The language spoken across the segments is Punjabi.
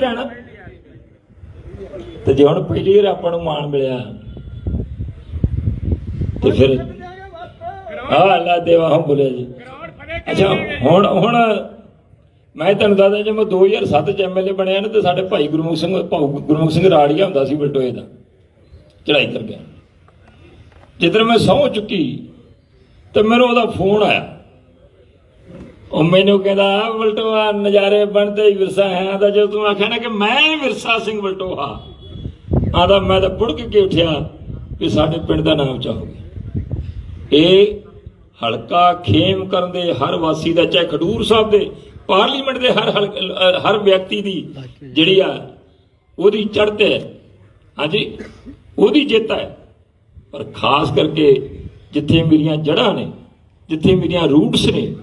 ਰਹਿਣਾ। ਤੇ ਜੇ ਹੁਣ ਪਹਿਲੀ ਵਾਰ ਆਪਾਂ ਨੂੰ ਮਾਣ ਮਿਲਿਆ, ਤੇ ਫਿਰ ਆ ਅੱਲਾ ਦੇਵਾ ਹਮ ਬੋਲਿਆ ਜੀ। ਅੱਛਾ, ਹੁਣ ਹੁਣ ਮੈਂ ਤੁਹਾਨੂੰ ਦੱਸਦਾ, ਜੇ ਮੈਂ 2007 ਚ ਐਮਐਲਏ ਬਣਿਆ ਨਾ, ਤੇ ਸਾਡੇ ਭਾਈ ਗੁਰਮੁਖ ਸਿੰਘ, ਭਾਊ ਗੁਰਮੁਖ ਸਿੰਘ ਰਾੜੀਆ ਹੁੰਦਾ ਸੀ ਬਲਟੋਏ ਦਾ ਚੜਾਈ ਕਰ ਗਿਆ ਜਿੱਦਣ ਮੈਂ ਸਹੁੰ ਚੁੱਕੀ, ਤੇ ਮੈਨੂੰ ਉਹਦਾ ਫੋਨ ਆਇਆ। ਉਹ ਮੈਨੂੰ ਕਹਿੰਦਾ "ਆ ਬਲਟੋਆ ਨਜ਼ਾਰੇ ਬਣਦੇ ਹੀ ਵਿਰਸਾ ਹੈ। ਆਦਾ ਜਦੋਂ ਤੂੰ ਆਖਿਆ ਨਾ ਕਿ ਮੈਂ ਵਿਰਸਾ ਸਿੰਘ ਬਲਟੋਆ ਆਦਾ ਮੈਂ ਤਾਂ ਪੁੜਕ ਕੇ ਉੱਠਿਆ ਕਿ ਸਾਡੇ ਪਿੰਡ ਦਾ ਨਾਮ ਚਾਹੋਗੇ। ਇਹ ਹਲਕਾ ਖੇਮ ਕਰਨ ਦੇ ਹਰ ਵਾਸੀ ਦਾ, ਚਾਹੇ ਖਡੂਰ ਸਾਹਿਬ ਦੇ, ਪਾਰਲੀਮੈਂਟ ਦੇ ਹਰ ਹਲਕ- ਹਰ ਵਿਅਕਤੀ ਦੀ ਜਿਹੜੀ ਆ, ਉਹਦੀ ਚੜ੍ਹਤ ਹੈ। ਹਾਂਜੀ, ਉਹਦੀ ਜਿੱਤ ਹੈ। ਪਰ ਖਾਸ ਕਰਕੇ ਜਿੱਥੇ ਮੇਰੀਆਂ ਜੜ੍ਹਾਂ ਨੇ, ਜਿੱਥੇ ਮੇਰੀਆਂ ਰੂਟਸ ਨੇ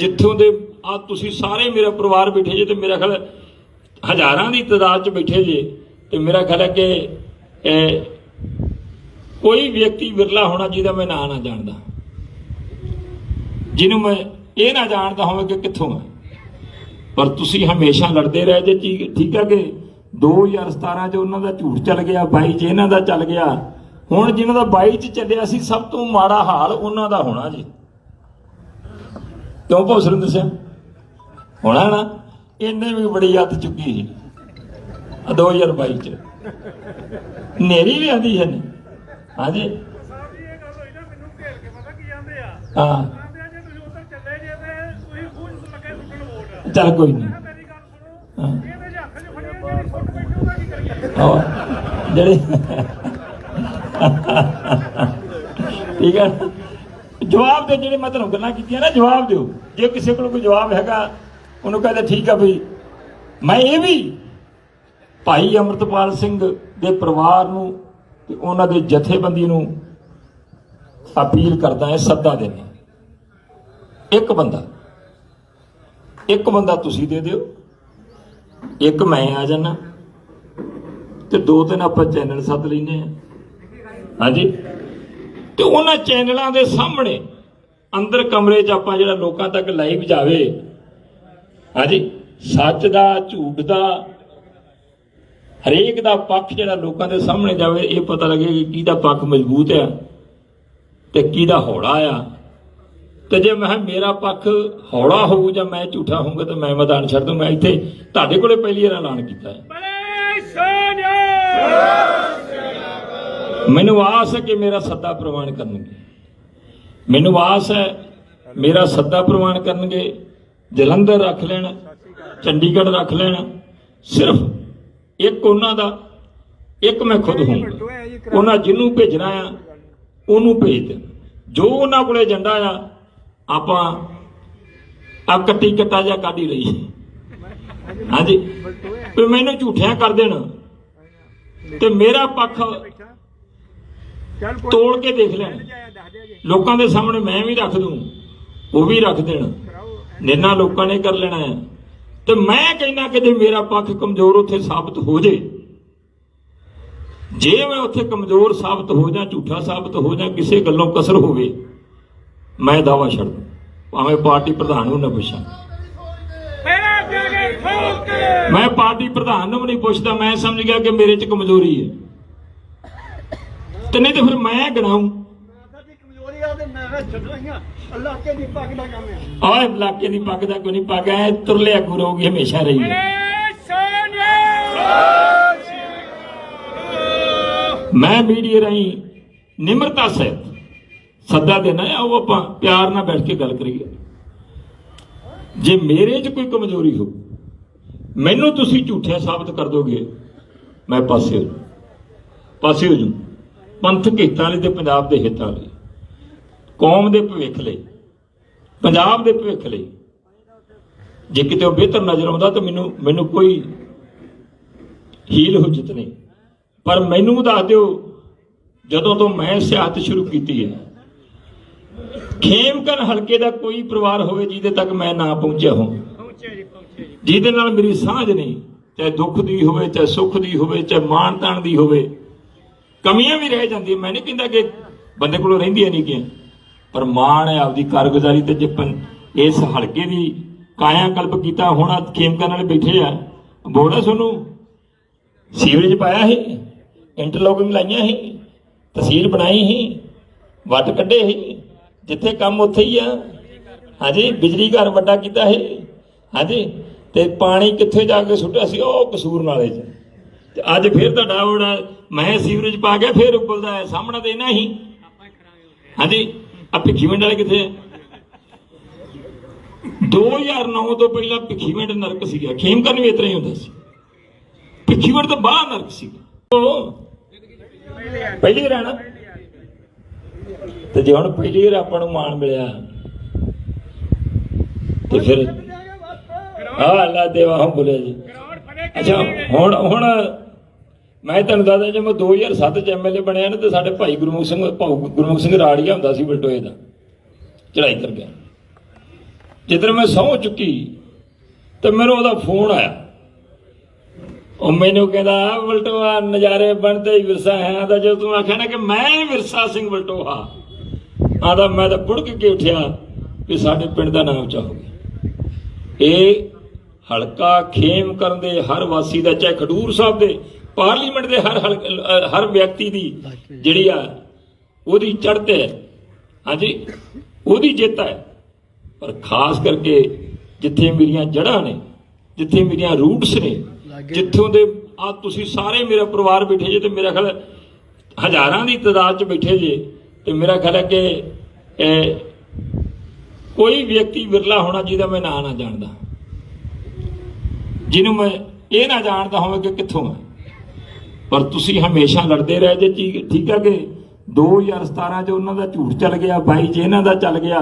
ਜਿੱਥੋਂ ਦੇ ਆ ਤੁਸੀਂ ਸਾਰੇ ਮੇਰਾ ਪਰਿਵਾਰ ਬੈਠੇ ਜੇ ਤੇ ਮੇਰਾ ਖਿਆਲ ਹਜ਼ਾਰਾਂ ਦੀ ਤਾਦਾਦ 'ਚ ਬੈਠੇ ਜੇ ਤੇ ਮੇਰਾ ਖਿਆਲ ਹੈ ਕਿ ਕੋਈ ਵਿਅਕਤੀ ਵਿਰਲਾ ਹੋਣਾ ਜਿਹਦਾ ਮੈਂ ਨਾਂ ਨਾ ਜਾਣਦਾ। ਜਿਹਨੂੰ ਮੈਂ ਇਹ ਨਾ ਜਾਣਦਾ ਹੋਵੇ ਕਿ ਕਿੱਥੋਂ ਹੈ ਪਰ ਤੁਸੀਂ ਹਮੇਸ਼ਾ ਲੜਦੇ ਰਹੇ ਜੇ, ਠੀਕ- ਠੀਕ ਹੈ ਕਿ 2017 ਚ ਉਹਨਾਂ ਦਾ ਝੂਠ ਚੱਲ ਗਿਆ 22 ਚ ਇਹਨਾਂ ਦਾ ਚੱਲ ਗਿਆ। ਹੁਣ ਜਿਨ੍ਹਾਂ ਦਾ 22 ਚ ਚੱਲਿਆ ਸੀ, ਸਭ ਤੋਂ ਮਾੜਾ ਹਾਲ ਉਹਨਾਂ ਦਾ ਹੋਣਾ ਜੀ। ਕਿਉਂ ਨੂੰ ਦੱਸਿਆ ਹੋਣਾ ਨਾ? ਇਹਨੇ ਵੀ ਬੜੀ ਹੱਥ ਚੁੱਕੀ ਸੀ। ਆਹ 2022 ਚ। ਨੇਰੀ ਵੀ ਆਂਦੀ ਹੈ ਹਾਂਜੀ। ਹਾਂ। ਚੱਲ ਕੋਈ ਨਹੀਂ। ਹਾਂ। ਜਿਹੜੇ ਠੀਕ ਹੈ ਨਾ? ਜਵਾਬ ਦੇ ਜਿਹੜੇ ਮੈਂ ਤੁਹਾਨੂੰ ਗੱਲਾਂ ਕੀਤੀਆਂ ਨਾ, ਜਵਾਬ ਦਿਓ। ਜੇ ਕਿਸੇ ਕੋਲ ਕੋਈ ਜਵਾਬ ਹੈਗਾ, ਉਹਨੂੰ ਕਹਿੰਦੇ, ਠੀਕ ਆ ਵੀ ਮੈਂ ਇਹ ਵੀ ਭਾਈ ਅਮਰਤਪਾਲ ਸਿੰਘ ਦੇ ਪਰਿਵਾਰ ਨੂੰ ਤੇ ਉਹਨਾਂ ਦੇ ਜਥੇਬੰਦੀ ਨੂੰ ਅਪੀਲ ਕਰਦਾ ਹੈ, ਸੱਦਾ ਦੇਣਾ ਇੱਕ ਬੰਦਾ ਇੱਕ ਬੰਦਾ ਤੁਸੀਂ ਦੇ ਦਿਓ, ਇੱਕ ਮੈਂ ਆ ਜਾਣਾ ਤੇ ਦੋ ਤਿੰਨ ਆਪਾਂ ਚੈਨਲ ਸੱਦ ਲੈਨੇ ਆ ਹਾਂਜੀ? ਤੇ ਉਹਨਾਂ ਚੈਨਲਾਂ ਦੇ ਸਾਹਮਣੇ ਅੰਦਰ ਕਮਰੇ 'ਚ ਆਪਾਂ ਜਿਹੜਾ ਲੋਕਾਂ ਤੱਕ ਲਾਈਵ ਜਾਵੇ। ਹਾਂਜੀ, ਸੱਚ ਦਾ, ਝੂਠ ਦਾ, ਹਰੇਕ ਦਾ ਪੱਖ ਜਿਹੜਾ ਲੋਕਾਂ ਦੇ ਸਾਹਮਣੇ ਜਾਵੇ, ਇਹ ਪਤਾ ਲੱਗੇ ਕਿ ਕਿਹਦਾ ਪੱਖ ਮਜ਼ਬੂਤ ਆ ਤੇ ਕਿਹਦਾ ਹੌਲਾ ਆ। ਤੇ ਜੇ ਮੈਂ ਕਿਹਾ ਮੇਰਾ ਪੱਖ ਹੌਲਾ ਹੋਊ ਜਾਂ ਮੈਂ ਝੂਠਾ ਹੋਊਗਾ ਤਾਂ ਮੈਂ ਮੈਦਾਨ ਛੱਡ ਦੂੰ ਮੈਂ ਇੱਥੇ ਤੁਹਾਡੇ ਕੋਲੇ ਪਹਿਲੀ ਵਾਰ ਐਲਾਨ ਕੀਤਾ ਹੈ। ਬਲੇ ਸੋਨਿਆ! ਮੈਨੂੰ ਆਸ ਹੈ ਕਿ ਮੇਰਾ ਸੱਦਾ ਪ੍ਰਵਾਨ ਕਰਨਗੇ। ਮੈਨੂੰ ਆਸ ਹੈ ਮੇਰਾ ਸੱਦਾ ਪ੍ਰਵਾਨ ਕਰਨਗੇ। ਜਲੰਧਰ ਰੱਖ ਲੈਣ, ਚੰਡੀਗੜ੍ਹ ਰੱਖ ਲੈਣ। ਸਿਰਫ ਇੱਕ ਉਹਨਾਂ ਦਾ, ਇੱਕ ਮੈਂ ਖੁਦ ਹੋਊਂਗਾ। ਉਹਨਾਂ ਜਿਹਨੂੰ ਭੇਜਣਾ ਆ, ਉਹਨੂੰ ਭੇਜ ਦੇ ਜੋ ਉਹਨਾਂ ਕੋਲੇ ਏਜੰਡਾ ਆ, ਆਪਾਂ ਆ ਕੱਟੀ ਕੱਟਾ ਜਾਂ ਕੱਢ ਹੀ ਲਈ ਹਾਂਜੀ। ਵੀ ਮੈਨੂੰ ਝੂਠਿਆਂ ਕਰ ਦੇਣ। ਤੇ ਮੇਰਾ ਪੱਖ ਤੋੜ ਕੇ ਦੇਖ ਲੈਣ। ਲੋਕਾਂ ਦੇ ਸਾਹਮਣੇ ਮੈਂ ਵੀ ਰੱਖ ਦੂੰ ਉਹ ਵੀ ਰੱਖ ਦੇਣ। ਨਿਰਣਾ ਲੋਕਾਂ ਨੇ ਕਰ ਲੈਣਾ ਹੈ। ਤੇ ਮੈਂ ਕਹਿੰਦਾ ਕਿ ਜੇ ਮੇਰਾ ਪੱਖ ਕਮਜ਼ੋਰ ਉੱਥੇ ਸਾਬਤ ਹੋ ਜੇ ਜੇ ਮੈਂ ਉੱਥੇ ਕਮਜ਼ੋਰ ਸਾਬਤ ਹੋ ਜਾਂ ਝੂਠਾ ਸਾਬਤ ਹੋ ਜਾਂ ਕਿਸੇ ਗੱਲੋਂ ਕਸਰ ਹੋਵੇ ਮੈਂ ਦਾਵਾ ਛੱਡ ਦੂੰ। ਭਾਵੇਂ ਪਾਰਟੀ ਪ੍ਰਧਾਨ ਨੂੰ ਨਾ ਪੁੱਛਾਂ। ਮੈਂ ਪਾਰਟੀ ਪ੍ਰਧਾਨ ਨੂੰ ਨਹੀਂ ਪੁੱਛਦਾ ਮੈਂ ਸਮਝ ਗਿਆ ਕਿ ਮੇਰੇ 'ਚ ਕਮਜ਼ੋਰੀ ਹੈ। ਤੇ ਨਹੀਂ ਤੇ ਫਿਰ ਮੈਂ ਗਣਾਉਂ ਦੀ ਕਮਜ਼ੋਰੀ ਆ ਤੇ ਮੈਂ ਕਿਹਾ ਛੱਡਣਾ ਹੀ ਆ। ਅੱਲਾਹ ਕੇ ਦੀ ਪੱਗ ਦਾ ਕੰਮ ਆ। ਆਹ ਇਲਾਕੇ ਦੀ ਪੱਗ ਦਾ ਕੋਈ ਨਹੀਂ ਪੱਗ ਐ ਤੁਰਲਿਆ ਗੁਰੋਗੀ ਹਮੇਸ਼ਾ ਰਹੀ ਮੈਂ ਮੀਡੀਆ ਰਾਹੀਂ ਨਿਮਰਤਾ ਸਹਿਤ ਸੱਦਾ ਦੇਣਾ ਹੈ ਉਹ ਆਪਾਂ ਪਿਆਰ ਨਾਲ ਬੈਠ ਕੇ ਗੱਲ ਕਰੀਏ। ਜੇ ਮੇਰੇ 'ਚ ਕੋਈ ਕਮਜ਼ੋਰੀ ਹੋ ਮੈਨੂੰ ਤੁਸੀਂ ਝੂਠਿਆ ਸਾਬਤ ਕਰ ਦੋਗੇ ਮੈਂ ਪਾਸੇ। ਪਾਸੇ ਹੋ ਜੂ ਪੰਥਕ ਹਿੱਤਾਂ ਲਈ ਤੇ ਪੰਜਾਬ ਦੇ ਹਿੱਤਾਂ ਲਈ ਕੌਮ ਦੇ ਭਵਿੱਖ ਲਈ ਪੰਜਾਬ ਦੇ ਭਵਿੱਖ ਲਈ। ਜੇ ਕਿਤੇ ਉਹ ਬਿਹਤਰ ਨਜ਼ਰ ਆਉਂਦਾ ਤਾਂ ਮੈਨੂੰ ਮੈਨੂੰ ਕੋਈ ਹੀਲ ਹੁਜਤ ਨਹੀਂ। ਪਰ ਮੈਨੂੰ ਦੱਸ ਦਿਓ ਜਦੋਂ ਤੋਂ ਮੈਂ ਸਿਆਸਤ ਸ਼ੁਰੂ ਕੀਤੀ ਹੈ ਖੇਮਕਨ ਹਲਕੇ ਦਾ ਕੋਈ ਪਰਿਵਾਰ ਹੋਵੇ ਜਿਹਦੇ ਤੱਕ ਮੈਂ ਨਾ ਪਹੁੰਚਿਆ ਹਾਂ ਜਿਹਦੇ ਨਾਲ ਮੇਰੀ ਸਾਂਝ ਨਹੀਂ ਚਾਹੇ ਦੁੱਖ ਦੀ ਹੋਵੇ ਚਾਹੇ ਸੁੱਖ ਦੀ ਹੋਵੇ ਚਾਹੇ ਮਾਣ ਤਾਣ ਦੀ ਹੋਵੇ। ਕਮੀਆਂ ਵੀ ਰਹਿ ਜਾਂਦੀਆਂ। ਮੈਂ ਨਹੀਂ ਕਹਿੰਦਾ ਕਿ ਬੰਦੇ ਕੋਲੋਂ ਰਹਿੰਦੀਆਂ ਨਹੀਂ ਗਿਆ। ਪਰ ਮਾਣ ਹੈ ਆਪਦੀ ਕਾਰਗੁਜ਼ਾਰੀ ਤੇ ਜੇ ਇਸ ਹਲਕੇ ਦੀ ਕਾਇਆ ਕਲਪ ਕੀਤਾ, ਹੁਣ ਆਹ ਖੇਮਕਰਨ ਵਾਲੇ ਬੈਠੇ ਆ। ਬੋੜਾ ਤੁਹਾਨੂੰ ਸੀਵਰੇਜ ਪਾਇਆ ਸੀ, ਇੰਟਰਲੋਕਿੰਗ ਲਾਈਆਂ ਸੀ ਤਹਿਸੀਲ ਬਣਾਈ ਸੀ, ਵੱਟ ਕੱਢੇ ਸੀ, ਜਿੱਥੇ ਕੰਮ ਉੱਥੇ ਹੀ ਆ। ਹਾਂਜੀ, ਬਿਜਲੀ ਘਰ ਵੱਡਾ ਕੀਤਾ ਸੀ। ਹਾਂਜੀ, ਤੇ ਪਾਣੀ ਕਿੱਥੇ ਜਾ ਕੇ ਸੁੱਟਿਆ ਸੀ, ਉਹ ਕਸੂਰ ਨਾਲੇ 'ਚ। ਤੇ ਅੱਜ ਫਿਰ ਤੁਹਾਡਾ ਬੜਾ ਮੈਂ ਸੀਵਰੇਜ ਪਾ ਗਿਆ, ਫਿਰ ਉੱਬਲਦਾ ਹੈ ਸਾਹਮਣਾ ਤੇ ਇਹਨਾਂ ਹੀ। ਹਾਂਜੀ ਆ ਭਿੱਖੀਵਿੰਡ ਵਾਲੇ ਕਿੱਥੇ ਆ? 2009 ਤੋਂ ਪਹਿਲਾਂ ਭਿੱਖੀਵਿੰਡ ਨਰਕ ਸੀਗਾ। ਖੇਮਕਰਨ ਵੀ ਇਤਰਾ ਹੀ ਹੁੰਦਾ ਸੀ। ਭਿੱਖੀਵਿੰਡ ਤੋਂ ਬਾਹਰ ਨਰਕ ਸੀਗਾ ਪਹਿਲੀ ਰਹਿਣਾ ਤੇ ਜੇ ਹੁਣ ਪਹਿਲੀ ਵਾਰ ਆਪਾਂ ਨੂੰ ਮਾਣ ਮਿਲਿਆ, ਤੇ ਫਿਰ ਆ ਅੱਲਾ ਦੇਵਾ ਹਮ ਬੋਲਿਆ ਜੀ। ਅੱਛਾ, ਹੁਣ ਹੁਣ ਮੈਂ ਤੁਹਾਨੂੰ ਦੱਸਦਾ, ਜੇ ਮੈਂ 2007 ਚ ਐਮਐਲਏ ਬਣਿਆ ਨਾ, ਤੇ ਸਾਡੇ ਭਾਈ ਗੁਰਮੁਖ ਸਿੰਘ ਗੁਰਮੁਖ ਸਿੰਘ ਰਾੜੀਆ ਹੁੰਦਾ ਸੀ ਬਲਟੋਏ ਦਾ ਚੜਾਈ ਕਰ ਗਿਆ ਜਿੱਦਣ ਮੈਂ ਸਹੁੰ ਚੁੱਕੀ, ਤੇ ਮੈਨੂੰ ਉਹਦਾ ਫੋਨ ਆਇਆ। ਉਹ ਮੈਨੂੰ ਕਹਿੰਦਾ ਬਲਟੋਆ, ਨਜ਼ਾਰੇ ਬਣਦੇ ਹੀ ਵਿਰਸਾ ਹੈ। ਆਦਾ ਜਦੋਂ ਤੂੰ ਆਖਿਆ ਨਾ ਕਿ ਮੈਂ ਵਿਰਸਾ ਸਿੰਘ ਬਲਟੋਹਾ ਆਦਾ ਮੈਂ ਤਾਂ ਬੁੜਕ ਕੇ ਉੱਠਿਆ ਕਿ ਸਾਡੇ ਪਿੰਡ ਦਾ ਨਾਮ ਚਾਹੋਗੇ ਇਹ ਹਲਕਾ ਖੇਮ ਕਰਨ ਦੇ ਹਰ ਵਾਸੀ ਦਾ, ਚਾਹੇ ਖਡੂਰ ਸਾਹਿਬ ਦੇ ਪਾਰਲੀਮੈਂਟ ਦੇ ਹਰ ਹਰ ਵਿਅਕਤੀ ਦੀ ਜਿਹੜੀ ਆ ਉਹਦੀ ਚੜ੍ਹਤੇ ਹੈ। ਹਾਂਜੀ ਉਹਦੀ ਜਿੱਤ ਹੈ। ਪਰ ਖਾਸ ਕਰਕੇ ਜਿੱਥੇ ਮੇਰੀਆਂ ਜੜ੍ਹਾਂ ਨੇ ਜਿੱਥੇ ਮੇਰੀਆਂ ਰੂਟਸ ਨੇ ਜਿੱਥੋਂ ਦੇ ਆ ਤੁਸੀਂ ਸਾਰੇ ਮੇਰਾ ਪਰਿਵਾਰ ਬੈਠੇ ਜੇ ਤੇ ਮੇਰਾ ਖਿਆਲ ਹਜ਼ਾਰਾਂ ਦੀ ਤਾਦਾਦ 'ਚ ਬੈਠੇ ਜੇ ਤੇ ਮੇਰਾ ਖਿਆਲ ਹੈ ਕਿ ਇਹ ਕੋਈ ਵਿਅਕਤੀ ਵਿਰਲਾ ਹੋਣਾ ਜਿਹਦਾ ਮੈਂ ਨਾਂ ਨਾ ਜਾਣਦਾ। ਜਿਹਨੂੰ ਮੈਂ ਇਹ ਨਾ ਜਾਣਦਾ ਹੋਵੇ ਕਿ ਕਿੱਥੋਂ ਹੈ ਪਰ ਤੁਸੀਂ ਹਮੇਸ਼ਾ ਲੜਦੇ ਰਹੇ ਜੇ ਠੀਕ- ਹੈ ਕਿ? 2017 ਚ ਉਹਨਾਂ ਦਾ ਝੂਠ ਚੱਲ ਗਿਆ 22 ਚ ਇਹਨਾਂ ਦਾ ਚੱਲ ਗਿਆ।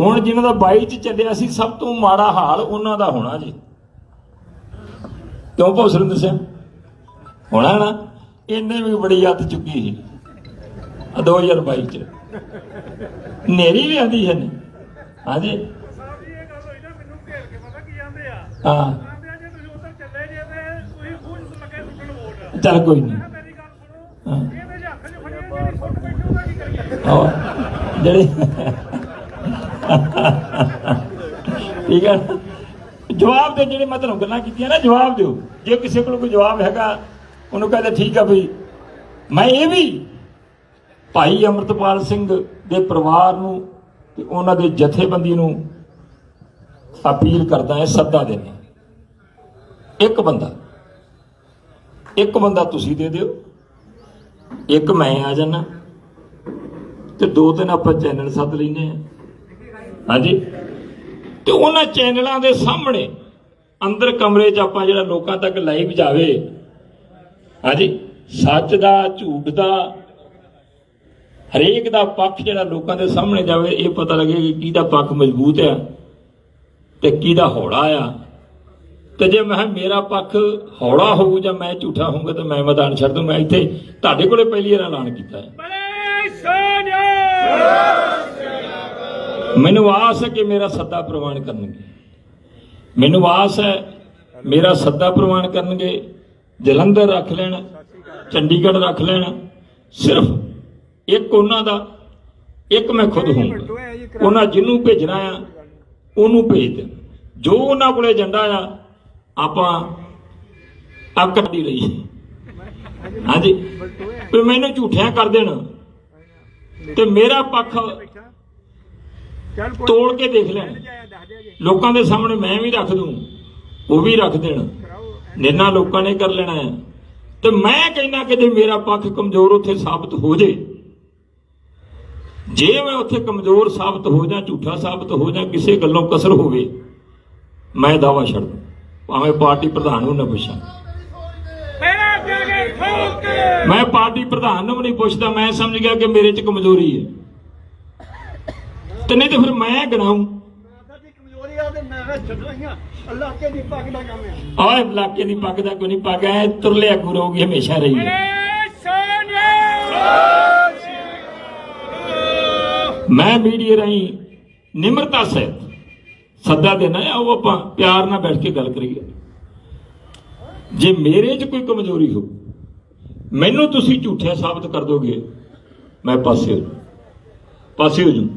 ਹੁਣ ਜਿਨ੍ਹਾਂ ਦਾ 22 ਚ ਚੱਲਿਆ ਸੀ ਸਭ ਤੋਂ ਮਾੜਾ ਹਾਲ ਉਹਨਾਂ ਦਾ ਹੋਣਾ ਜੀ। ਕਿਉਂ ਭਾਉ ਸੁਰਿੰਦਰ ਸਿੰਘ ਹੋਣਾ ਨਾ? ਇਹਨੇ ਵੀ ਬੜੀ ਹੱਥ ਚੁੱਕੀ ਸੀ। ਆਹ 2022 ਚ। ਨੇਰੀ ਵੀ ਆਂਦੀ ਹੈ ਨੇ ਹਾਂਜੀ। ਸਾਹਿਬ ਜੀ ਇਹ ਗੱਲ ਹੋਈ ਨਾ ਮੈਨੂੰ ਘੇਰ ਕੇ ਪਤਾ ਕੀ ਜਾਂਦੇ ਆ? ਹਾਂ ਕਹਿੰਦੇ ਆ ਜੇ ਤੁਸੀਂ ਉੱਧਰ ਚੱਲੇ ਜੇ ਤੇ ਤੁਸੀਂ ਖੂਜ ਲੱਗੇ ਸੁੱਟਣ ਵੋਟ ਚੱਲ ਕੋਈ ਨਹੀਂ ਹਾਂ। ਜਿਹੜੇ ਠੀਕ ਹੈ ਨਾ? ਜਵਾਬ ਦੇ ਜਿਹੜੇ ਮੈਂ ਤੁਹਾਨੂੰ ਗੱਲਾਂ ਕੀਤੀਆਂ ਨਾ, ਜਵਾਬ ਦਿਓ। ਜੇ ਕਿਸੇ ਕੋਲ ਕੋਈ ਜਵਾਬ ਹੈਗਾ, ਉਹਨੂੰ ਕਹਿੰਦੇ ਠੀਕ ਆ ਬਈ। ਮੈਂ ਇਹ ਵੀ ਭਾਈ ਅਮਰਤਪਾਲ ਸਿੰਘ ਦੇ ਪਰਿਵਾਰ ਨੂੰ ਤੇ ਉਹਨਾਂ ਦੇ ਜਥੇਬੰਦੀ ਨੂੰ ਅਪੀਲ ਕਰਦਾ ਹੈ ਸੱਦਾ ਦੇਣਾ। ਇੱਕ ਬੰਦਾ। ਇੱਕ ਬੰਦਾ ਤੁਸੀਂ ਦੇ ਦਿਓ, ਇੱਕ ਮੈਂ ਆ ਜਾਣਾ ਤੇ ਦੋ ਤਿੰਨ ਆਪਾਂ ਚੈਨਲ ਸੱਦ ਲੈਨੇ ਆ। ਹਾਂਜੀ। ਤੇ ਉਹਨਾਂ ਚੈਨਲਾਂ ਦੇ ਸਾਹਮਣੇ ਅੰਦਰ ਕਮਰੇ 'ਚ ਆਪਾਂ ਜਿਹੜਾ ਲੋਕਾਂ ਤੱਕ ਲਾਈਵ ਜਾਵੇ, ਹਾਂਜੀ, ਸੱਚ ਦਾ, ਝੂਠ ਦਾ, ਹਰੇਕ ਦਾ ਪੱਖ ਜਿਹੜਾ ਲੋਕਾਂ ਦੇ ਸਾਹਮਣੇ ਜਾਵੇ, ਇਹ ਪਤਾ ਲੱਗੇ ਕਿ ਕਿਹਦਾ ਪੱਖ ਮਜ਼ਬੂਤ ਆ ਤੇ ਕਿਹਦਾ ਹੌਲਾ ਆ। ਤੇ ਜੇ ਮੈਂ ਕਿਹਾ ਮੇਰਾ ਪੱਖ ਹੌਲਾ ਹੋਊ ਜਾਂ ਮੈਂ ਝੂਠਾ ਹੋਊਗਾ ਤਾਂ ਮੈਂ ਮੈਦਾਨ ਛੱਡ ਦੂੰ ਮੈਂ ਇੱਥੇ ਤੁਹਾਡੇ ਕੋਲੇ ਪਹਿਲੀ ਵਾਰ ਐਲਾਨ ਕੀਤਾ ਹੈ। ਮੈਨੂੰ ਆਸ ਹੈ ਕਿ ਮੇਰਾ ਸੱਦਾ ਪ੍ਰਵਾਨ ਕਰਨਗੇ। ਮੈਨੂੰ ਆਸ ਹੈ ਮੇਰਾ ਸੱਦਾ ਪ੍ਰਵਾਨ ਕਰਨਗੇ। ਜਲੰਧਰ ਰੱਖ ਲੈਣ, ਚੰਡੀਗੜ੍ਹ ਰੱਖ ਲੈਣ। ਸਿਰਫ ਇੱਕ ਉਹਨਾਂ ਦਾ, ਇੱਕ ਮੈਂ ਖੁਦ ਹੋਊਂਗਾ। ਉਹਨਾਂ ਜਿਹਨੂੰ ਭੇਜਣਾ ਆ, ਉਹਨੂੰ ਭੇਜ ਦੇਣ। ਜੋ ਉਹਨਾਂ ਕੋਲੇ ਏਜੰਡਾ ਆ ਆਪਾਂ ਅੱਕ ਦੀ ਰਹੀ ਹਾਂਜੀ। ਤੇ ਮੈਨੂੰ ਝੂਠਿਆਂ ਕਰ ਦੇਣ। ਤੇ ਮੇਰਾ ਪੱਖ ਚੱਲ ਤੋੜ ਕੇ ਦੇਖ ਲੈਣ। ਲੋਕਾਂ ਦੇ ਸਾਹਮਣੇ ਮੈਂ ਵੀ ਰੱਖ ਦੂੰ, ਉਹ ਵੀ ਰੱਖ ਦੇਣ। ਨਿਰਣਾ ਲੋਕਾਂ ਨੇ ਕਰ ਲੈਣਾ ਹੈ। ਤੇ ਮੈਂ ਕਹਿੰਦਾ ਕਿ ਜੇ ਮੇਰਾ ਪੱਖ ਕਮਜ਼ੋਰ ਉੱਥੇ ਸਾਬਤ ਹੋ ਜੇ ਜੇ ਮੈਂ ਉੱਥੇ ਕਮਜ਼ੋਰ ਸਾਬਤ ਹੋ ਜਾਂ ਝੂਠਾ ਸਾਬਤ ਹੋ ਜਾਂ ਕਿਸੇ ਗੱਲੋਂ ਕਸਰ ਹੋਵੇ, ਮੈਂ ਦਾਵਾ ਛੱਡ ਦੂੰ। ਭਾਵੇਂ ਪਾਰਟੀ ਪ੍ਰਧਾਨ ਨੂੰ ਨਾ ਪੁੱਛਾਂ। ਮੈਂ ਪਾਰਟੀ ਪ੍ਰਧਾਨ ਨੂੰ ਵੀ ਨਹੀਂ ਪੁੱਛਦਾ ਮੈਂ ਸਮਝ ਗਿਆ ਕਿ ਮੇਰੇ 'ਚ ਕਮਜ਼ੋਰੀ ਹੈ। ਤੇ ਨਹੀਂ ਤੇ ਫਿਰ ਮੈਂ ਗਣਾਉਂ ਸਾਡੀ ਕਮਜ਼ੋਰੀ ਆ ਤੇ ਮੈਂ ਕਿਹਾ ਛੱਡੋ ਹੀ ਅੱਲਾਹ ਕੇ ਦੀ ਪੱਗ ਦਾ ਕੰਮ ਹੈ ਆਹ ਇਲਾਕੇ ਦੀ ਪੱਗ ਦਾ ਕੋਈ ਨਹੀਂ ਪੱਗ ਐ ਤੁਰਲਿਆ ਗੁਰੋਗੀ ਹਮੇਸ਼ਾ ਰਹੀ ਹੈ। ਮੈਂ ਮੀਡੀਆ ਰਾਹੀਂ ਨਿਮਰਤਾ ਸਹਿਤ ਸੱਦਾ ਦੇਣਾ ਆ ਉਹ ਆਪਾਂ ਪਿਆਰ ਨਾਲ ਬੈਠ ਕੇ ਗੱਲ ਕਰੀਏ। ਜੇ ਮੇਰੇ 'ਚ ਕੋਈ ਕਮਜ਼ੋਰੀ ਹੋ, ਮੈਨੂੰ ਤੁਸੀਂ ਝੂਠਿਆ ਸਾਬਤ ਕਰ ਦੋਗੇ, ਮੈਂ ਪਾਸੇ ਹੋ ਜਾਊਂ। ਪਾਸੇ ਹੋ ਜੂ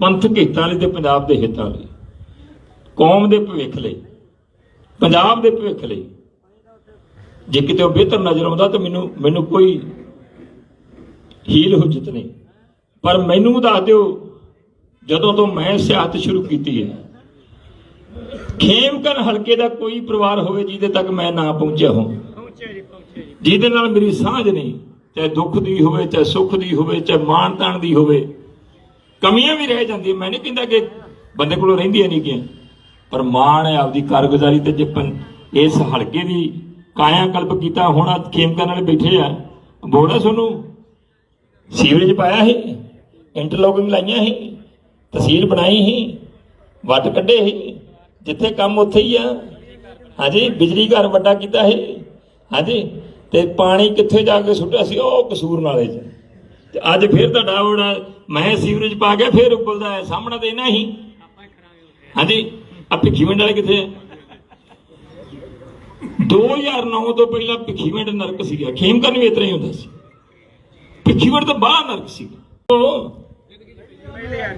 ਪੰਥਕ ਹਿੱਤਾਂ ਲਈ ਤੇ ਪੰਜਾਬ ਦੇ ਹਿੱਤਾਂ ਲਈ ਕੌਮ ਦੇ ਭਵਿੱਖ ਲਈ, ਪੰਜਾਬ ਦੇ ਭਵਿੱਖ ਲਈ, ਜੇ ਕਿਤੇ ਉਹ ਬਿਹਤਰ ਨਜ਼ਰ ਆਉਂਦਾ ਤਾਂ ਮੈਨੂੰ ਮੈਨੂੰ ਕੋਈ ਹੀਲ ਹੁਜਤ ਨਹੀਂ। ਪਰ ਮੈਨੂੰ ਦੱਸ ਦਿਓ, ਜਦੋਂ ਤੋਂ ਮੈਂ ਸਿਆਸਤ ਸ਼ੁਰੂ ਕੀਤੀ ਹੈ ਖੇਮਕਨ ਹਲਕੇ ਦਾ ਕੋਈ ਪਰਿਵਾਰ ਹੋਵੇ ਜਿਹਦੇ ਤੱਕ ਮੈਂ ਨਾ ਪਹੁੰਚਿਆ ਹਾਂ ਜਿਹਦੇ ਨਾਲ ਮੇਰੀ ਸਾਂਝ ਨਹੀਂ ਚਾਹੇ ਦੁੱਖ ਦੀ ਹੋਵੇ ਚਾਹੇ ਸੁੱਖ ਦੀ ਹੋਵੇ ਚਾਹੇ ਮਾਣ ਤਾਣ ਦੀ ਹੋਵੇ ਕਮੀਆਂ ਵੀ ਰਹਿ ਜਾਂਦੀਆਂ। ਮੈਂ ਨਹੀਂ ਕਹਿੰਦਾ ਕਿ ਬੰਦੇ ਕੋਲੋਂ ਰਹਿੰਦੀਆਂ ਨਹੀਂ ਗਿਆ ਪਰ ਮਾਣ ਹੈ ਆਪਦੀ ਕਾਰਗੁਜ਼ਾਰੀ ਤੇ ਜੇ ਇਸ ਹਲਕੇ ਦੀ ਕਾਇਆ ਕਲਪ ਕੀਤਾ ਹੁਣ ਆ ਖੇਮਕਰਨ ਵਾਲੇ ਬੈਠੇ ਆ। ਬੋੜਾ ਤੁਹਾਨੂੰ ਸੀਵਰੇਜ ਪਾਇਆ ਸੀ ਇੰਟਰਲੋਕਿੰਗ ਲਾਈਆਂ ਸੀ ਤਹਿਸੀਲ ਬਣਾਈ ਸੀ ਵੱਟ ਕੱਢੇ ਸੀ। ਜਿੱਥੇ ਕੰਮ ਉੱਥੇ ਹੀ ਆ। ਹਾਂਜੀ, ਬਿਜਲੀ ਘਰ ਵੱਡਾ ਕੀਤਾ ਸੀ। ਹਾਂਜੀ, ਤੇ ਪਾਣੀ ਕਿੱਥੇ ਜਾ ਕੇ ਸੁੱਟਿਆ ਸੀ? ਉਹ ਕਸੂਰ ਨਾਲੇ 'ਚ। ਤੇ ਅੱਜ ਫਿਰ ਤੁਹਾਡਾ ਉਹਦਾ ਮੈਂ ਸੀਵਰੇਜ ਪਾ ਗਿਆ, ਫਿਰ ਉੱਬਲਦਾ ਹੈ ਸਾਹਮਣਾ ਤੇ ਇਹਨਾਂ ਹੀ। ਹਾਂਜੀ ਆ ਭਿੱਖੀਵਿੰਡ ਵਾਲੇ ਕਿੱਥੇ ਆ? 2009 ਤੋਂ ਪਹਿਲਾਂ ਭਿੱਖੀਵਿੰਡ ਨਰਕ ਸੀਗਾ। ਖੇਮਕਰਨ ਵੀ ਇਤਰਾ ਹੀ ਹੁੰਦਾ ਸੀ। ਭਿੱਖੀਵਿੰਡ ਤੋਂ ਬਾਹਰ ਨਰਕ ਸੀਗਾ। ਉਹ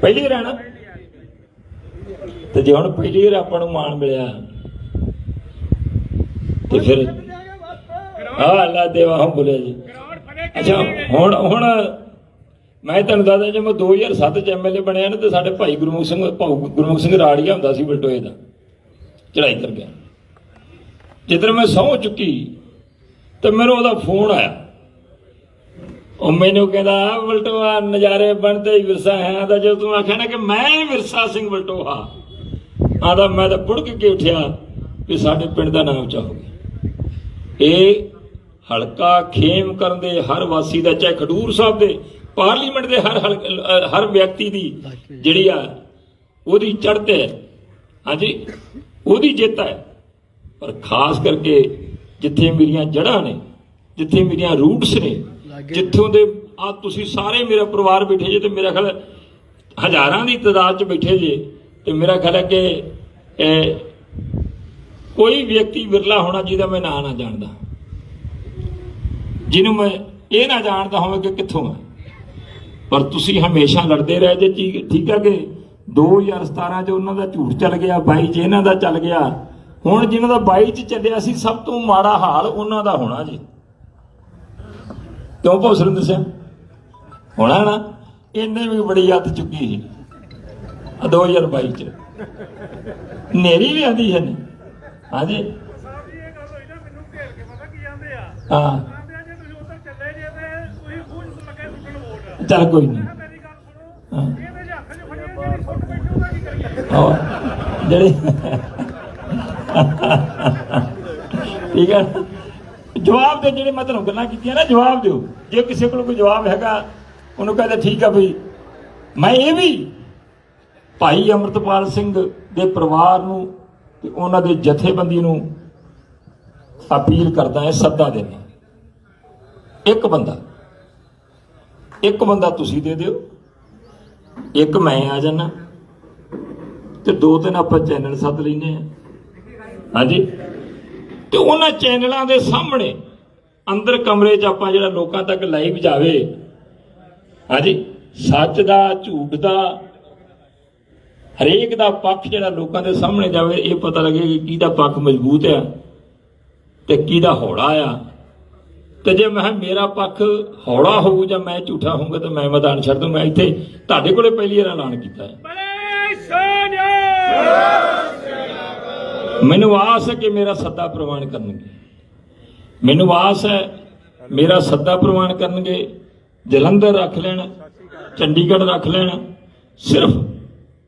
ਪਹਿਲੀ ਰਹਿਣਾ। ਤੇ ਜੇ ਹੁਣ ਪਹਿਲੀ ਵਾਰ ਆਪਾਂ ਨੂੰ ਮਾਣ ਮਿਲਿਆ, ਤੇ ਫਿਰ ਆ ਅੱਲਾ ਦੇਵਾ ਹਮ ਬੋਲਿਆ ਜੀ। ਅੱਛਾ, ਹੁਣ ਹੁਣ ਮੈਂ ਤੁਹਾਨੂੰ ਦੱਸਦਾ, ਜੇ ਮੈਂ 2007 ਚ ਐਮਐਲਏ ਬਣਿਆ ਨਾ, ਤੇ ਸਾਡੇ ਭਾਈ ਗੁਰਮੁਖ ਸਿੰਘ ਭਾਊ ਗੁਰਮੁਖ ਸਿੰਘ ਰਾੜੀਆ ਹੁੰਦਾ ਸੀ ਬਲਟੋਏ ਦਾ ਚੜਾਈ ਕਰ ਗਿਆ। ਜਿੱਦਣ ਮੈਂ ਸਹੁੰ ਚੁੱਕੀ, ਤੇ ਮੈਨੂੰ ਉਹਦਾ ਫੋਨ ਆਇਆ। ਉਹ ਮੈਨੂੰ ਕਹਿੰਦਾ ਬਲਟੋਆ ਨਜ਼ਾਰੇ ਬਣਦੇ ਹੀ ਵਿਰਸਾ ਹੈ। ਤਾਂ ਜਦੋਂ ਤੂੰ ਆਖਿਆ ਨਾ ਕਿ ਮੈਂ ਵਿਰਸਾ ਸਿੰਘ ਬਲਟੋਆ ਆਦਾ ਮੈਂ ਤਾਂ ਪੁੜਕ ਕੇ ਉੱਠਿਆ ਕਿ ਸਾਡੇ ਪਿੰਡ ਦਾ ਨਾਮ ਚਾਹੋਗੇ। ਇਹ ਹਲਕਾ ਖੇਮ ਕਰਨ ਦੇ ਹਰ ਵਾਸੀ ਦਾ, ਚਾਹੇ ਖਡੂਰ ਸਾਹਿਬ ਦੇ, ਪਾਰਲੀਮੈਂਟ ਦੇ ਹਰ ਹਲਕ- ਹਰ ਵਿਅਕਤੀ ਦੀ ਜਿਹੜੀ ਆ, ਉਹਦੀ ਚੜ੍ਹਤ ਹੈ। ਹਾਂਜੀ, ਉਹਦੀ ਜਿੱਤ ਹੈ। ਪਰ ਖਾਸ ਕਰਕੇ ਜਿੱਥੇ ਮੇਰੀਆਂ ਜੜ੍ਹਾਂ ਨੇ, ਜਿੱਥੇ ਮੇਰੀਆਂ ਰੂਟਸ ਨੇ ਜਿੱਥੋਂ ਦੇ ਆ ਤੁਸੀਂ ਸਾਰੇ ਮੇਰਾ ਪਰਿਵਾਰ ਬੈਠੇ ਜੇ ਤੇ ਮੇਰਾ ਖਿਆਲ ਹਜ਼ਾਰਾਂ ਦੀ ਤਾਦਾਦ 'ਚ ਬੈਠੇ ਜੇ ਤੇ ਮੇਰਾ ਖਿਆਲ ਹੈ ਕਿ ਕੋਈ ਵਿਅਕਤੀ ਵਿਰਲਾ ਹੋਣਾ ਜਿਹਦਾ ਮੈਂ ਨਾਂ ਨਾ ਜਾਣਦਾ। ਜਿਹਨੂੰ ਮੈਂ ਇਹ ਨਾ ਜਾਣਦਾ ਹੋਵਾਂ ਕਿ ਕਿੱਥੋਂ ਹੈ ਪਰ ਤੁਸੀਂ ਹਮੇਸ਼ਾ ਲੜਦੇ ਰਹੇ ਜੇ, ਠੀਕ- ਠੀਕ ਹੈ ਕਿ 2017 ਚ ਉਹਨਾਂ ਦਾ ਝੂਠ ਚੱਲ ਗਿਆ 22 ਚ ਇਹਨਾਂ ਦਾ ਚੱਲ ਗਿਆ। ਹੁਣ ਜਿਨ੍ਹਾਂ ਦਾ 22 ਚ ਚੱਲਿਆ ਸੀ, ਸਭ ਤੋਂ ਮਾੜਾ ਹਾਲ ਉਹਨਾਂ ਦਾ ਹੋਣਾ ਜੀ। ਕਿਉਂ ਭੌਸਰ ਦੱਸਿਆ ਹੋਣਾ ਨਾ? ਇਹਨੇ ਵੀ ਬੜੀ ਹੱਥ ਚੁੱਕੀ ਸੀ। ਆਹ 2022 ਚ। ਨੇਰੀ ਵੀ ਆਂਦੀ ਹੈ ਨੇ ਹਾਂਜੀ। ਹਾਂ। ਚੱਲ ਕੋਈ ਨਹੀਂ ਹਾਂ। ਜਿਹੜੇ ਠੀਕ ਹੈ ਨਾ? ਜਵਾਬ ਦੇ ਜਿਹੜੇ ਮੈਂ ਤੁਹਾਨੂੰ ਗੱਲਾਂ ਕੀਤੀਆਂ ਨਾ, ਜਵਾਬ ਦਿਓ। ਜੇ ਕਿਸੇ ਕੋਲ ਕੋਈ ਜਵਾਬ ਹੈਗਾ, ਉਹਨੂੰ ਕਹਿੰਦੇ, ਠੀਕ ਆ ਬਈ। ਮੈਂ ਇਹ ਵੀ ਭਾਈ ਅਮਰਤਪਾਲ ਸਿੰਘ ਦੇ ਪਰਿਵਾਰ ਨੂੰ ਤੇ ਉਹਨਾਂ ਦੇ ਜਥੇਬੰਦੀ ਨੂੰ ਅਪੀਲ ਕਰਦਾ ਹੈ, ਸੱਦਾ ਦੇਣਾ ਇੱਕ ਬੰਦਾ ਇੱਕ ਬੰਦਾ ਤੁਸੀਂ ਦੇ ਦਿਓ, ਇੱਕ ਮੈਂ ਆ ਜਾਣਾ ਤੇ ਦੋ ਤਿੰਨ ਆਪਾਂ ਚੈਨਲ ਸੱਦ ਲੈਨੇ ਆ ਹਾਂਜੀ? ਤੇ ਉਹਨਾਂ ਚੈਨਲਾਂ ਦੇ ਸਾਹਮਣੇ ਅੰਦਰ ਕਮਰੇ 'ਚ ਆਪਾਂ ਜਿਹੜਾ ਲੋਕਾਂ ਤੱਕ ਲਾਈਵ ਜਾਵੇ। ਹਾਂਜੀ, ਸੱਚ ਦਾ, ਝੂਠ ਦਾ, ਹਰੇਕ ਦਾ ਪੱਖ ਜਿਹੜਾ ਲੋਕਾਂ ਦੇ ਸਾਹਮਣੇ ਜਾਵੇ, ਇਹ ਪਤਾ ਲੱਗੇ ਕਿ ਕਿਹਦਾ ਪੱਖ ਮਜ਼ਬੂਤ ਆ ਤੇ ਕਿਹਦਾ ਹੌਲਾ ਆ। ਤੇ ਜੇ ਮੈਂ ਕਿਹਾ ਮੇਰਾ ਪੱਖ ਹੌਲਾ ਹੋਊ ਜਾਂ ਮੈਂ ਝੂਠਾ ਹੋਊਗਾ ਤਾਂ ਮੈਂ ਮੈਦਾਨ ਛੱਡ ਦੂੰ ਮੈਂ ਇੱਥੇ ਤੁਹਾਡੇ ਕੋਲੇ ਪਹਿਲੀ ਵਾਰ ਐਲਾਨ ਕੀਤਾ ਹੈ। ਬਲੇ ਸੋਨਿਆ ਮੈਨੂੰ ਆਸ ਹੈ ਕਿ ਮੇਰਾ ਸੱਦਾ ਪ੍ਰਵਾਨ ਕਰਨਗੇ। ਮੈਨੂੰ ਆਸ ਹੈ ਮੇਰਾ ਸੱਦਾ ਪ੍ਰਵਾਨ ਕਰਨਗੇ। ਜਲੰਧਰ ਰੱਖ ਲੈਣ, ਚੰਡੀਗੜ੍ਹ ਰੱਖ ਲੈਣ। ਸਿਰਫ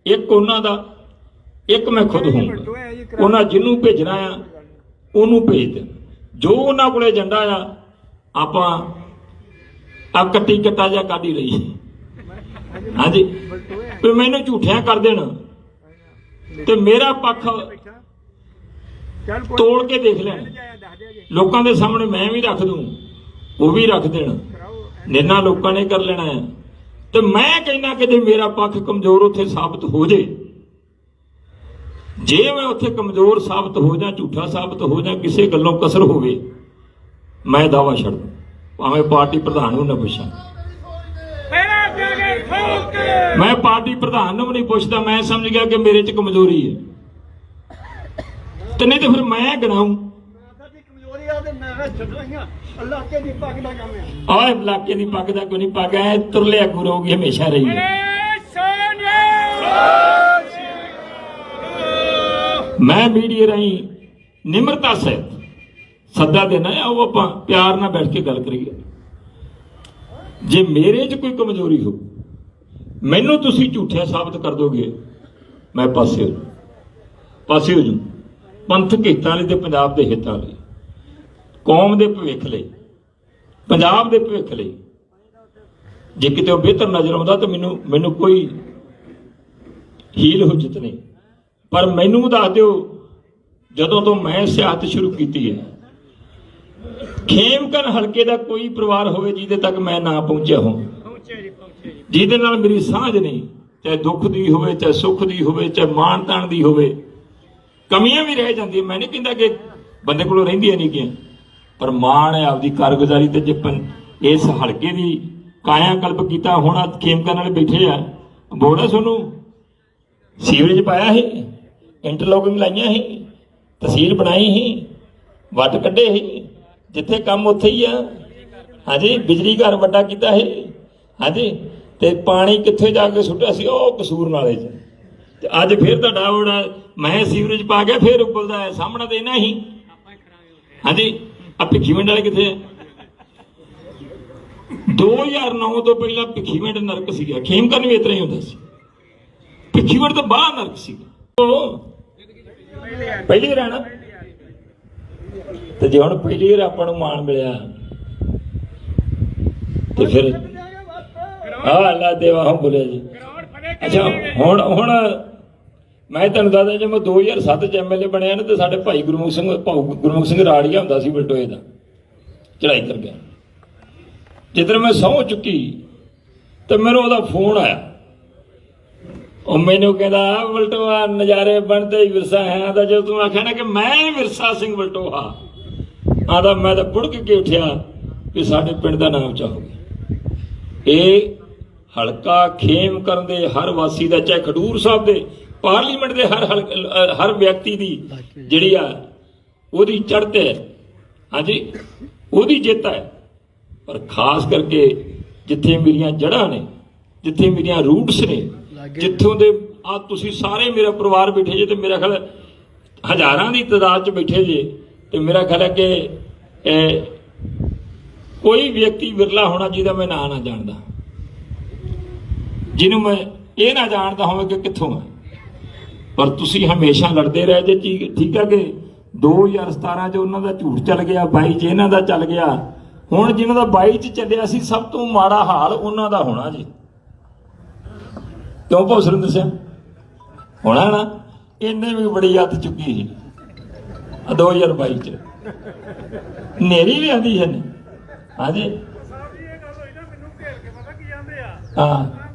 ਇੱਕ ਉਹਨਾਂ ਦਾ, ਇੱਕ ਮੈਂ ਖੁਦ ਹੂੰ ਉਹਨਾਂ ਜਿਹਨੂੰ ਭੇਜਣਾ ਆ, ਉਹਨੂੰ ਭੇਜ ਦੇਣ। ਜੋ ਉਹਨਾਂ ਕੋਲੇ ਏਜੰਡਾ ਆ, ਆਪਾਂ ਆ ਕੱਟੀ ਕੱਟਾ ਜਾਂ ਕਾਢੀ ਲਈ ਹਾਂਜੀ। ਵੀ ਮੈਨੂੰ ਝੂਠਿਆਂ ਕਰ ਦੇਣ। ਤੇ ਮੇਰਾ ਪੱਖ ਤੋੜ ਕੇ ਦੇਖ ਲੈਣ ਲੋਕਾਂ ਦੇ ਸਾਹਮਣੇ ਮੈਂ ਵੀ ਰੱਖ ਦੂੰ ਉਹ ਵੀ ਰੱਖ ਦੇਣ। ਨਿਰਣਾ ਲੋਕਾਂ ਨੇ ਕਰ ਲੈਣਾ ਹੈ। ਤੇ ਮੈਂ ਕਹਿੰਦਾ ਕਿ ਜੇ ਮੇਰਾ ਪੱਖ ਕਮਜ਼ੋਰ ਉੱਥੇ ਸਾਬਤ ਹੋ ਜੇ। ਜੇ ਮੈਂ ਉੱਥੇ ਕਮਜ਼ੋਰ ਸਾਬਤ ਹੋ ਜਾਂ ਝੂਠਾ ਸਾਬਤ ਹੋ ਜਾਂ ਕਿਸੇ ਗੱਲੋਂ ਕਸਰ ਹੋਵੇ ਮੈਂ ਦਾਵਾ ਛੱਡ ਦੂੰ। ਭਾਵੇਂ ਪਾਰਟੀ ਪ੍ਰਧਾਨ ਨੂੰ ਨਾ ਪੁੱਛਾਂ। ਮੈਂ ਪਾਰਟੀ ਪ੍ਰਧਾਨ ਨੂੰ ਨਹੀਂ ਪੁੱਛਦਾ ਮੈਂ ਸਮਝ ਗਿਆ ਕਿ ਮੇਰੇ 'ਚ ਕਮਜ਼ੋਰੀ ਹੈ। ਤੇ ਨਹੀਂ ਤੇ ਫਿਰ ਮੈਂ ਗਣਾਉਂ ਸਾਡੀ ਇਲਾਕੇ ਦੀ ਪੱਗ ਦਾ ਕੋਈ ਨਹੀਂ ਪੱਗ, ਐ ਤੁਰਲੇ ਅੱਗੂ ਰਹੂਗੀ, ਹਮੇਸ਼ਾ ਰਹੀ ਮੈਂ ਮੀਡੀਆ ਰਾਹੀਂ ਨਿਮਰਤਾ ਸਹਿਤ ਸੱਦਾ ਦੇਣਾ ਹੈ ਉਹ ਆਪਾਂ ਪਿਆਰ ਨਾਲ ਬੈਠ ਕੇ ਗੱਲ ਕਰੀਏ। ਜੇ ਮੇਰੇ 'ਚ ਕੋਈ ਕਮਜ਼ੋਰੀ ਹੋ, ਮੈਨੂੰ ਤੁਸੀਂ ਝੂਠਿਆ ਸਾਬਤ ਕਰ ਦੋਗੇ, ਮੈਂ ਪਾਸੇ ਹੋ ਜਾਊਂ। ਪਾਸੇ ਹੋ ਜੂ ਪੰਥਕ ਹਿੱਤਾਂ ਲਈ ਤੇ ਪੰਜਾਬ ਦੇ ਹਿੱਤਾਂ ਲਈ। ਕੌਮ ਦੇ ਭਵਿੱਖ ਲਈ ਪੰਜਾਬ ਦੇ ਭਵਿੱਖ ਲਈ। ਜੇ ਕਿਤੇ ਉਹ ਬਿਹਤਰ ਨਜ਼ਰ ਆਉਂਦਾ ਤਾਂ ਮੈਨੂੰ ਮੈਨੂੰ ਕੋਈ ਹੀਲ ਹੁਜਤ ਨਹੀਂ। ਪਰ ਮੈਨੂੰ ਦੱਸ ਦਿਓ ਜਦੋਂ ਤੋਂ ਮੈਂ ਸਿਆਸਤ ਸ਼ੁਰੂ ਕੀਤੀ ਹੈ ਖੇਮਕਨ ਹਲਕੇ ਦਾ ਕੋਈ ਪਰਿਵਾਰ ਹੋਵੇ ਜਿਹਦੇ ਤੱਕ ਮੈਂ ਨਾ ਪਹੁੰਚਿਆ ਹਾਂ ਜਿਹਦੇ ਨਾਲ ਮੇਰੀ ਸਾਂਝ ਨਹੀਂ ਚਾਹੇ ਦੁੱਖ ਦੀ ਹੋਵੇ ਚਾਹੇ ਸੁੱਖ ਦੀ ਹੋਵੇ ਚਾਹੇ ਮਾਣ ਤਾਣ ਦੀ ਹੋਵੇ। ਕਮੀਆਂ ਵੀ ਰਹਿ ਜਾਂਦੀਆਂ। ਮੈਂ ਨਹੀਂ ਕਹਿੰਦਾ ਕਿ ਬੰਦੇ ਕੋਲੋਂ ਰਹਿੰਦੀਆਂ ਨਹੀਂ ਗੀਆਂ। ਪਰ ਮਾਣ ਹੈ ਆਪਦੀ ਕਾਰਗੁਜ਼ਾਰੀ ਤੇ ਜੇ ਪੰ- ਇਸ ਹਲਕੇ ਦੀ ਕਾਇਆ ਕਲਪ ਕੀਤਾ, ਹੁਣ ਆ ਖੇਮਕਰਨ ਵਾਲੇ ਬੈਠੇ ਆ। ਬੋੜਾ ਤੁਹਾਨੂੰ ਸੀਵਰੇਜ ਪਾਇਆ ਸੀ, ਇੰਟਰਲੋਕਿੰਗ ਲਾਈਆਂ ਸੀ ਤਹਿਸੀਲ ਬਣਾਈ ਸੀ, ਵੱਟ ਕੱਢੇ ਸੀ। ਜਿੱਥੇ ਕੰਮ ਉੱਥੇ ਹੀ ਆ। ਹਾਂਜੀ, ਬਿਜਲੀ ਘਰ ਵੱਡਾ ਕੀਤਾ ਹੈ ਹਾਂਜੀ, ਤੇ ਪਾਣੀ ਕਿੱਥੇ ਜਾ ਕੇ ਸੁੱਟਿਆ ਸੀ, ਉਹ ਕਸੂਰ ਨਾਲੇ 'ਚ। ਤੇ ਅੱਜ ਫੇਰ ਤੁਹਾਡਾ ਉਹਦਾ ਮੈਂ ਸੀਵਰੇਜ ਪਾ ਗਿਆ, ਫੇਰ ਉਬਲਦਾ ਹੈ, ਸਾਹਮਣਾ ਤੇ ਇਹਨਾਂ ਹਾਂਜੀ ਆ ਭਿੱਖੀਵਿੰਡ ਵਾਲੇ ਕਿੱਥੇ ਆ? 2009 ਤੋਂ ਪਹਿਲਾਂ ਭਿੱਖੀਵਿੰਡ ਨਰਕ ਸੀਗਾ, ਖੇਮਕਰਨ ਵੀ ਇਤਨਾ ਹੀ ਹੁੰਦਾ ਸੀ। ਭਿੱਖੀਵਿੰਡ ਤੋਂ ਬਾਹਰ ਨਰਕ ਸੀਗਾ। ਪਹਿਲੀ ਰਹਿਣਾ ਤੇ ਜੇ ਹੁਣ ਪਹਿਲੀ ਵਾਰ ਆਪਾਂ ਨੂੰ ਮਾਣ ਮਿਲਿਆ, ਤੇ ਫਿਰ ਆ ਅੱਲਾ ਦੇਵਾ ਹਮ ਬੋਲਿਆ ਜੀ। ਅੱਛਾ, ਹੁਣ ਹੁਣ ਮੈਂ ਤੁਹਾਨੂੰ ਦੱਸਦਾ, ਜੇ ਮੈਂ 2007 ਚ ਐਮਐਲਏ ਬਣਿਆ ਨਾ, ਤੇ ਸਾਡੇ ਭਾਈ ਗੁਰਮੁਖ ਸਿੰਘ, ਭਾਊ ਗੁਰਮੁਖ ਸਿੰਘ ਰਾੜੀਆ ਹੁੰਦਾ ਸੀ ਬਲਟੋਏ ਦਾ ਚੜਾਈ ਕਰ ਗਿਆ। ਜਿੱਦਣ ਮੈਂ ਸਹੁੰ ਚੁੱਕੀ, ਤੇ ਮੈਨੂੰ ਉਹਦਾ ਫੋਨ ਆਇਆ। ਉਹ ਮੈਨੂੰ ਕਹਿੰਦਾ ਬਲਟੋਆ ਨਜ਼ਾਰੇ ਬਣਦੇ ਹੀ ਵਿਰਸਾ ਹੈ। ਆਦਾ ਜਦੋਂ ਤੂੰ ਆਖਿਆ ਨਾ ਕਿ ਮੈਂ ਵਿਰਸਾ ਸਿੰਘ ਬਲਟੋਹਾ ਆਦਾ ਮੈਂ ਤਾਂ ਪੁੜਕ ਕੇ ਉੱਠਿਆ ਕਿ ਸਾਡੇ ਪਿੰਡ ਦਾ ਨਾਮ ਉੱਚਾ ਇਹ ਹਲਕਾ ਖੇਮ ਕਰਨ ਦੇ ਹਰ ਵਾਸੀ ਦਾ ਚਾਹੇ ਖਡੂਰ ਸਾਹਿਬ ਦੇ ਪਾਰਲੀਮੈਂਟ ਦੇ ਹਰ ਹਰ ਵਿਅਕਤੀ ਦੀ ਜਿਹੜੀ ਆ ਉਹਦੀ ਚੜ੍ਹਤ ਹੈ। ਹਾਂਜੀ ਉਹਦੀ ਜਿੱਤ ਹੈ। ਪਰ ਖਾਸ ਕਰਕੇ ਜਿੱਥੇ ਮੇਰੀਆਂ ਜੜ੍ਹਾਂ ਨੇ ਜਿੱਥੇ ਮੇਰੀਆਂ ਰੂਟਸ ਨੇ ਜਿੱਥੋਂ ਦੇ ਆ ਤੁਸੀਂ ਸਾਰੇ ਮੇਰਾ ਪਰਿਵਾਰ ਬੈਠੇ ਜੇ ਤੇ ਮੇਰਾ ਖਿਆਲ ਹਜ਼ਾਰਾਂ ਦੀ ਤਾਦਾਦ 'ਚ ਬੈਠੇ ਜੇ ਤੇ ਮੇਰਾ ਖਿਆਲ ਹੈ ਕਿ ਕੋਈ ਵਿਅਕਤੀ ਵਿਰਲਾ ਹੋਣਾ ਜਿਹਦਾ ਮੈਂ ਨਾਂ ਨਾ ਜਾਣਦਾ। ਜਿਹਨੂੰ ਮੈਂ ਇਹ ਨਾ ਜਾਣਦਾ ਹੋਵੇ ਕਿ ਕਿੱਥੋਂ ਹੈ ਪਰ ਤੁਸੀਂ ਹਮੇਸ਼ਾ ਲੜਦੇ ਰਹੇ ਜੇ ਠੀਕ ਠੀਕ ਹੈ ਕਿ 2017 ਚ ਉਹਨਾਂ ਦਾ ਝੂਠ ਚੱਲ ਗਿਆ 22 ਚ ਇਹਨਾਂ ਦਾ ਚੱਲ ਗਿਆ। ਹੁਣ ਜਿਨ੍ਹਾਂ ਦਾ 22 ਚ ਚੱਲਿਆ ਸੀ ਸਭ ਤੋਂ ਮਾੜਾ ਹਾਲ ਉਹਨਾਂ ਦਾ ਹੋਣਾ ਜੀ। ਕਿਉਂ ਭੌ ਸੁਰਿੰਦਰ ਸਿੰਘ? ਹੋਣਾ ਨਾ? ਇਹਨੇ ਵੀ ਬੜੀ ਹੱਥ ਚੁੱਕੀ ਸੀ ਆਹ 2022 ਚ। ਨੇਰੀ ਵੀ ਆਂਦੀ ਹੈ ਨੇ ਹਾਂਜੀ। ਸਾਹਿਬ ਜੀ ਇਹ ਗੱਲ ਹੋਈ ਨਾ ਮੈਨੂੰ ਘੇਰ ਕੇ ਪਤਾ ਕੀ ਜਾਂਦੇ ਆ? ਹਾਂ।